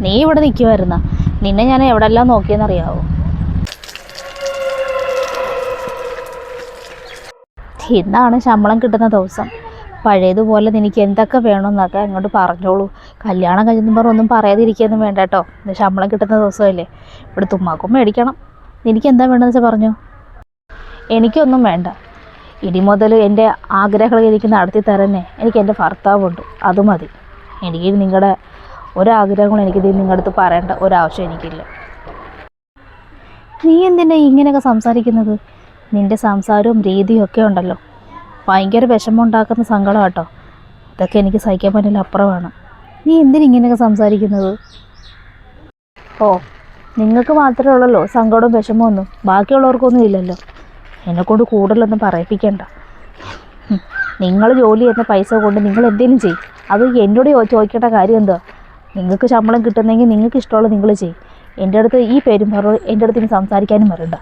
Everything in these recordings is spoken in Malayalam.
നീ ഇവിടെ നിൽക്കുമായിരുന്ന നിന്നെ ഞാൻ എവിടെല്ലാം നോക്കിയെന്നറിയാവോ? ഇന്നാണ് ശമ്പളം കിട്ടുന്ന ദിവസം. പഴയതുപോലെ നിനക്ക് എന്തൊക്കെ വേണമെന്നൊക്കെ അങ്ങോട്ട് പറഞ്ഞോളൂ. കല്യാണം കഴിഞ്ഞ പറഞ്ഞ ഒന്നും പറയാതിരിക്കുകയൊന്നും വേണ്ട കേട്ടോ. ശമ്പളം കിട്ടുന്ന ദിവസമല്ലേ. ഇവിടെ തുമ്മാക്കും മേടിക്കണം. നിനക്ക് എന്താ വേണ്ടതെന്ന് വെച്ചാൽ പറഞ്ഞു. എനിക്കൊന്നും വേണ്ട. ഇനി മുതൽ എന്റെ ആഗ്രഹങ്ങൾ എനിക്ക് നടത്തി തരുന്നേ എനിക്ക് എന്റെ ഭർത്താവുണ്ട്. അത് മതി. എനിക്ക് നിങ്ങളുടെ ഒരാഗ്രഹങ്ങളും എനിക്കിത് നിങ്ങളുടെ അടുത്ത് പറയേണ്ട ഒരാവശ്യം എനിക്കില്ല. നീ എന്തിനാ ഇങ്ങനെയൊക്കെ സംസാരിക്കുന്നത്? നിന്റെ സംസാരവും രീതിയും ഒക്കെ ഉണ്ടല്ലോ. ഭയങ്കര വിഷമം ഉണ്ടാക്കുന്ന സങ്കടം കേട്ടോ. ഇതൊക്കെ എനിക്ക് സഹിക്കാൻ പറ്റില്ല അപ്പുറമാണ്. നീ എന്തിനാ ഇങ്ങനെയൊക്കെ സംസാരിക്കുന്നത്? ഓ നിങ്ങൾക്ക് മാത്രമേ ഉള്ളല്ലോ. സങ്കടവും വിഷമമൊന്നും ബാക്കിയുള്ളവർക്കൊന്നും ഇല്ലല്ലോ. എന്നെക്കൊണ്ട് കൂടുതലൊന്നും പറയിപ്പിക്കണ്ട. നിങ്ങൾ ജോലി ചെയ്യുന്ന പൈസ കൊണ്ട് നിങ്ങൾ എന്തേലും ചെയ്യും. അത് എന്നോട് ചോദിക്കേണ്ട കാര്യം എന്താ നിങ്ങൾക്ക് ശമ്പളം കിട്ടുന്നെങ്കിൽ നിങ്ങൾക്ക് ഇഷ്ടമുള്ളത് നിങ്ങൾ ചെയ്യും. എന്റെ അടുത്ത് ഈ പേരും പറഞ്ഞു എന്റെ അടുത്ത് ഇനി സംസാരിക്കാനും വരണ്ട.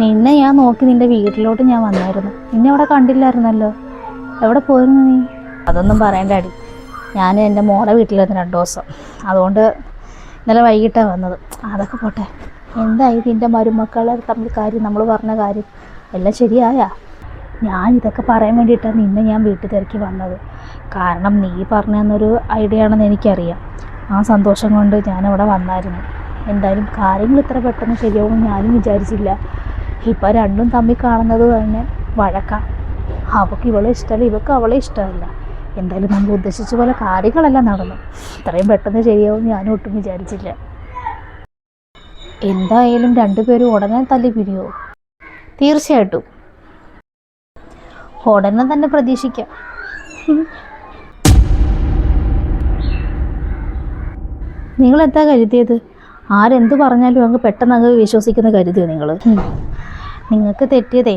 നിന്നെ ഞാൻ നോക്കി നിന്റെ വീട്ടിലോട്ട് ഞാൻ വന്നായിരുന്നു. നിന്നെ അവിടെ കണ്ടില്ലായിരുന്നല്ലോ. എവിടെ പോയിരുന്നു നീ? അതൊന്നും പറയണ്ട അടി. ഞാൻ എന്റെ മോളെ വീട്ടിലായിരുന്നു രണ്ട് ദിവസം. അതുകൊണ്ട് ഇന്നലെ വൈകിട്ടാണ് വന്നത്. അതൊക്കെ പോട്ടെ. എന്തായി നിന്റെ മരുമക്കളെ തമ്മിൽ കാര്യം? നമ്മൾ പറഞ്ഞ കാര്യം. എല്ലാം ശരിയായാ. ഞാൻ ഇതൊക്കെ പറയാൻ വേണ്ടിയിട്ടാണ് നിന്നെ ഞാൻ വീട്ടിൽ തിരക്കി വന്നത്. കാരണം നീ പറഞ്ഞു തന്നൊരു ഐഡിയ ആണെന്ന് എനിക്കറിയാം. ആ സന്തോഷം കൊണ്ട് ഞാനവിടെ വന്നായിരുന്നു. എന്തായാലും കാര്യങ്ങൾ ഇത്ര പെട്ടെന്ന് ശരിയാവും ഞാനും വിചാരിച്ചില്ല. ഇപ്പം രണ്ടും തമ്മിൽ കാണുന്നത് തന്നെ വഴക്കാം. അവൾക്ക് ഇവളെ ഇഷ്ടമല്ല ഇവൾക്ക് അവളെ ഇഷ്ടമല്ല. എന്തായാലും നമ്മൾ ഉദ്ദേശിച്ച പോലെ കാര്യങ്ങളെല്ലാം നടന്നു. ഇത്രയും പെട്ടെന്ന് ശരിയാവും ഞാനും ഒട്ടും വിചാരിച്ചില്ല. എന്തായാലും രണ്ടുപേരും ഉടനെ തല്ലി പിരിയോ? തീർച്ചയായിട്ടും. ഉടനെ തന്നെ പ്രതീക്ഷിക്കാം. നിങ്ങൾ എന്താ കരുതിയത്? ആരെന്ത് പറഞ്ഞാലും അങ്ങ് പെട്ടെന്ന് അങ്ങ് വിശ്വസിക്കുന്ന കരുതിയോ നിങ്ങൾ നിങ്ങൾക്ക് തെറ്റിയതേ.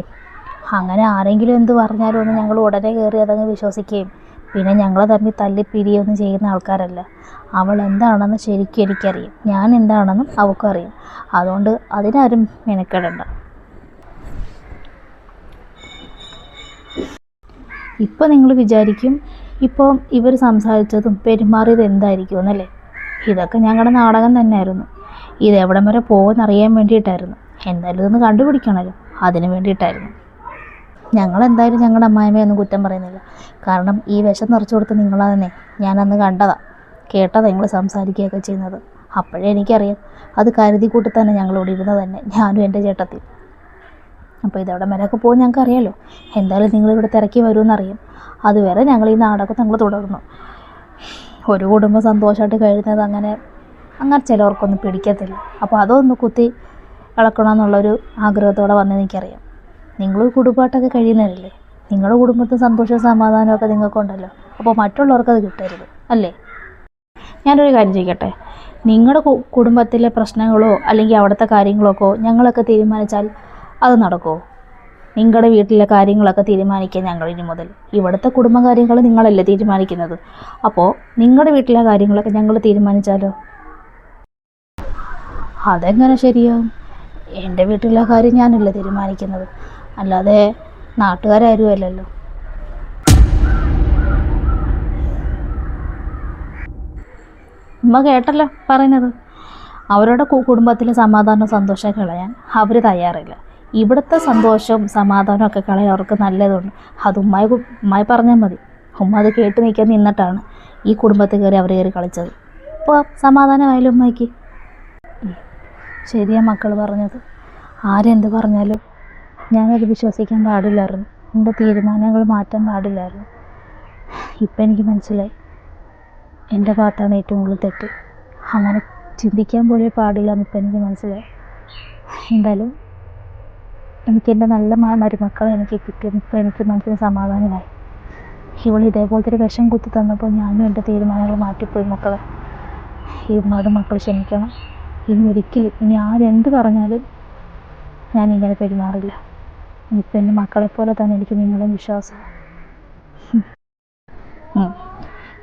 അങ്ങനെ ആരെങ്കിലും എന്ത് പറഞ്ഞാലും ഒന്ന് ഞങ്ങൾ ഉടനെ കയറി അതങ്ങ് വിശ്വസിക്കുകയും പിന്നെ ഞങ്ങളെ തമ്മിൽ തല്ലി പിരിയൊന്നും ചെയ്യുന്ന ആൾക്കാരല്ല. അവൾ എന്താണെന്ന് ശരിക്കും എനിക്കറിയാം. ഞാൻ എന്താണെന്നും അവൾക്കും അറിയാം. അതുകൊണ്ട് അതിനാരും മെനക്കെടണ്ട. ഇപ്പോൾ നിങ്ങൾ വിചാരിക്കും ഇപ്പോൾ ഇവർ സംസാരിച്ചതും പെരുമാറിയത് എന്തായിരിക്കും എന്നല്ലേ? ഇതൊക്കെ ഞങ്ങളുടെ നാടകം തന്നെയായിരുന്നു. ഇത് എവിടം വരെ പോകുമെന്ന് അറിയാൻ വേണ്ടിയിട്ടായിരുന്നു. എന്തായാലും ഇതൊന്ന് കണ്ടുപിടിക്കണമല്ലോ അതിന് വേണ്ടിയിട്ടായിരുന്നു. ഞങ്ങൾ എന്തായാലും ഞങ്ങളുടെ അമ്മായിമ്മയൊന്നും കുറ്റം പറയുന്നില്ല. കാരണം ഈ വിഷം നിറച്ചു കൊടുത്ത് നിങ്ങളതന്നെ ഞാനന്ന് കണ്ടതാ. കേട്ടതാ നിങ്ങൾ സംസാരിക്കുകയൊക്കെ ചെയ്യുന്നത്. അപ്പോഴേ എനിക്കറിയാം. അത് കരുതി കൂട്ടി തന്നെ ഞങ്ങളോട് ഇരുന്നത് തന്നെ ഞാനും എന്റെ ചേട്ടത്തി. അപ്പോൾ ഇതവിടെ വരെയൊക്കെ പോകും ഞങ്ങൾക്ക് അറിയാമല്ലോ എന്തായാലും നിങ്ങളിവിടെ തിരക്കി വരുമെന്നറിയാം. അതുവരെ ഞങ്ങൾ ഈ നാടകം ഞങ്ങൾ തുടർന്നു. ഒരു കുടുംബം സന്തോഷമായിട്ട് കഴിയുന്നത് അങ്ങനെ അങ്ങനെ ചിലവർക്കൊന്നും പിടിക്കത്തില്ല. അപ്പോൾ അതൊന്ന് കുത്തി ഇളക്കണമെന്നുള്ളൊരു ആഗ്രഹത്തോടെ വന്നെന്ന് എനിക്കറിയാം. നിങ്ങൾ കുടുംബമായിട്ടൊക്കെ കഴിയുന്നവരല്ലേ നിങ്ങളുടെ കുടുംബത്തിൽ സന്തോഷവും സമാധാനമൊക്കെ നിങ്ങൾക്കുണ്ടല്ലോ. അപ്പോൾ മറ്റുള്ളവർക്ക് അത് കിട്ടരുത് അല്ലേ? ഞാനൊരു കാര്യം ചെയ്യട്ടെ നിങ്ങളുടെ കുടുംബത്തിലെ പ്രശ്നങ്ങളോ അല്ലെങ്കിൽ അവിടുത്തെ കാര്യങ്ങളൊക്കെ ഞങ്ങളൊക്കെ തീരുമാനിച്ചാൽ അത് നടക്കുമോ നിങ്ങളുടെ വീട്ടിലെ കാര്യങ്ങളൊക്കെ തീരുമാനിക്കുക ഞങ്ങൾ ഇനി മുതൽ. ഇവിടുത്തെ കുടുംബകാര്യങ്ങൾ നിങ്ങളല്ലേ തീരുമാനിക്കുന്നത്. അപ്പോൾ നിങ്ങളുടെ വീട്ടിലെ കാര്യങ്ങളൊക്കെ ഞങ്ങൾ തീരുമാനിച്ചാലോ? അതെങ്ങനെ ശരിയാവും? എന്റെ വീട്ടിലെ കാര്യം ഞാനല്ലേ തീരുമാനിക്കുന്നത്. അല്ലാതെ നാട്ടുകാരും അല്ലല്ലോ. ഉമ്മ കേട്ടല്ലോ പറയുന്നത്. അവരുടെ കുടുംബത്തിലെ സമാധാനവും സന്തോഷം കളയാൻ അവർ തയ്യാറില്ല. ഇവിടുത്തെ സന്തോഷവും സമാധാനവും ഒക്കെ കളയാൻ അവർക്ക് നല്ലതുണ്ട്. അത് ഉമ്മായി ഉമ്മായി പറഞ്ഞാൽ മതി. ഉമ്മ അത് കേട്ട് നിൽക്കാൻ നിന്നിട്ടാണ് ഈ കുടുംബത്തിൽ കയറി അവർ കയറി കളിച്ചത്. അപ്പോൾ സമാധാനമായാലും ഉമ്മയ്ക്ക്. ശരിയാ മക്കൾ പറഞ്ഞത്. ആരെന്ത് പറഞ്ഞാലും ഞാനത് വിശ്വസിക്കാൻ പാടില്ലായിരുന്നു. എന്റെ തീരുമാനങ്ങൾ മാറ്റാൻ പാടില്ലായിരുന്നു. ഇപ്പം എനിക്ക് മനസ്സിലായി. എന്റെ ഭാഗത്താണ് ഏറ്റവും കൂടുതൽ തെറ്റ്. അങ്ങനെ ചിന്തിക്കാൻ പോലും പാടില്ല എന്ന് ഇപ്പം എനിക്ക് മനസ്സിലായി. എന്തായാലും എനിക്ക് എന്റെ നല്ല മരുമക്കളെ എനിക്ക് കിട്ടിയത് ഇപ്പം എനിക്ക് മനസ്സിന് സമാധാനമായി. ഇവൾ ഇതേപോലത്തെ ഒരു വിഷം കുത്തി തന്നപ്പോൾ ഞാനും എന്റെ തീരുമാനങ്ങൾ മാറ്റിപ്പോയി മക്കളെ. ഈ ഉമ്മയുടെ മക്കൾ ക്ഷമിക്കണം. ഇനി ഒരിക്കലും ഞാൻ എന്ത് പറഞ്ഞാലും ഞാൻ ഇങ്ങനെ പെരുമാറില്ല. ഇപ്പം എന്റെ മക്കളെ പോലെ തന്നെ എനിക്ക് നിങ്ങളും വിശ്വാസം.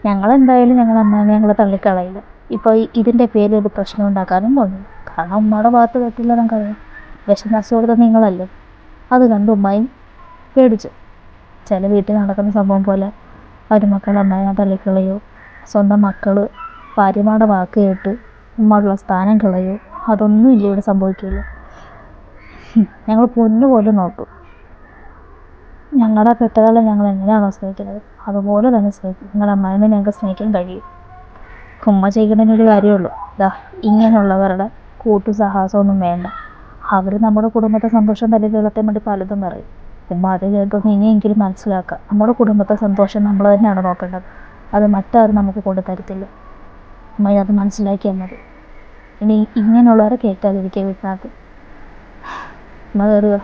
ഞങ്ങളെന്തായാലും ഞങ്ങൾ അമ്മാവനെ ഞങ്ങൾ തള്ളിക്കളയില്ല. ഇപ്പോൾ ഇതിന്റെ പേരിൽ ഒരു പ്രശ്നം ഉണ്ടാക്കാനും പോകുന്നു. കാരണം ഉമ്മയുടെ ഭാഗത്ത് തെറ്റില്ല നമുക്കറിയാം വിഷം നശിച്ചു കൊടുത്തത് നിങ്ങളല്ലേ. അത് കണ്ട് ഉമ്മയും പേടിച്ചു. ചില വീട്ടിൽ നടക്കുന്ന സംഭവം പോലെ അവർ മരുമക്കൾ അമ്മയെ തള്ളിക്കളയോ. സ്വന്തം മക്കൾ ഭാര്യമാരുടെ വാക്ക് കേട്ട് ഉമ്മയുള്ള സ്ഥാനം കളയോ. അതൊന്നും ഇല്ല ഇവിടെ സംഭവിക്കില്ല ഞങ്ങൾ പൊന്നു പോലും നോക്കും. ഞങ്ങളുടെ പെട്ടതെല്ലാം ഞങ്ങൾ എങ്ങനെയാണോ സ്നേഹിക്കുന്നത്? അതുപോലെ തന്നെ സ്നേഹിക്കും. നിങ്ങളുടെ അമ്മാവിനെ ഞങ്ങൾക്ക് സ്നേഹിക്കാൻ കഴിയും. ഉമ്മ ചെയ്യുന്നതിനൊരു കാര്യമുള്ളൂ. ഇതാ ഇങ്ങനെയുള്ളവരുടെ കൂട്ടു സാഹസമൊന്നും വേണ്ട. അവർ നമ്മുടെ കുടുംബത്തെ സന്തോഷം വളർത്താൻ വേണ്ടി പലതും പറയും. ഉമ്മ അത് കേൾക്കുമ്പോൾ ഇനിയെങ്കിലും മനസ്സിലാക്കുക നമ്മുടെ കുടുംബത്തെ സന്തോഷം നമ്മൾ തന്നെയാണ് നോക്കേണ്ടത്. അത് മറ്റാരും നമുക്ക് കൊണ്ടു തരത്തില്ല. ഉമ്മ അത് മനസ്സിലാക്കിയാൽ മതി. ഇനി ഇങ്ങനെയുള്ളവരെ കേൾക്കാതിരിക്കുക വീട്ടിനകത്ത് ഉമ്മ കയറുക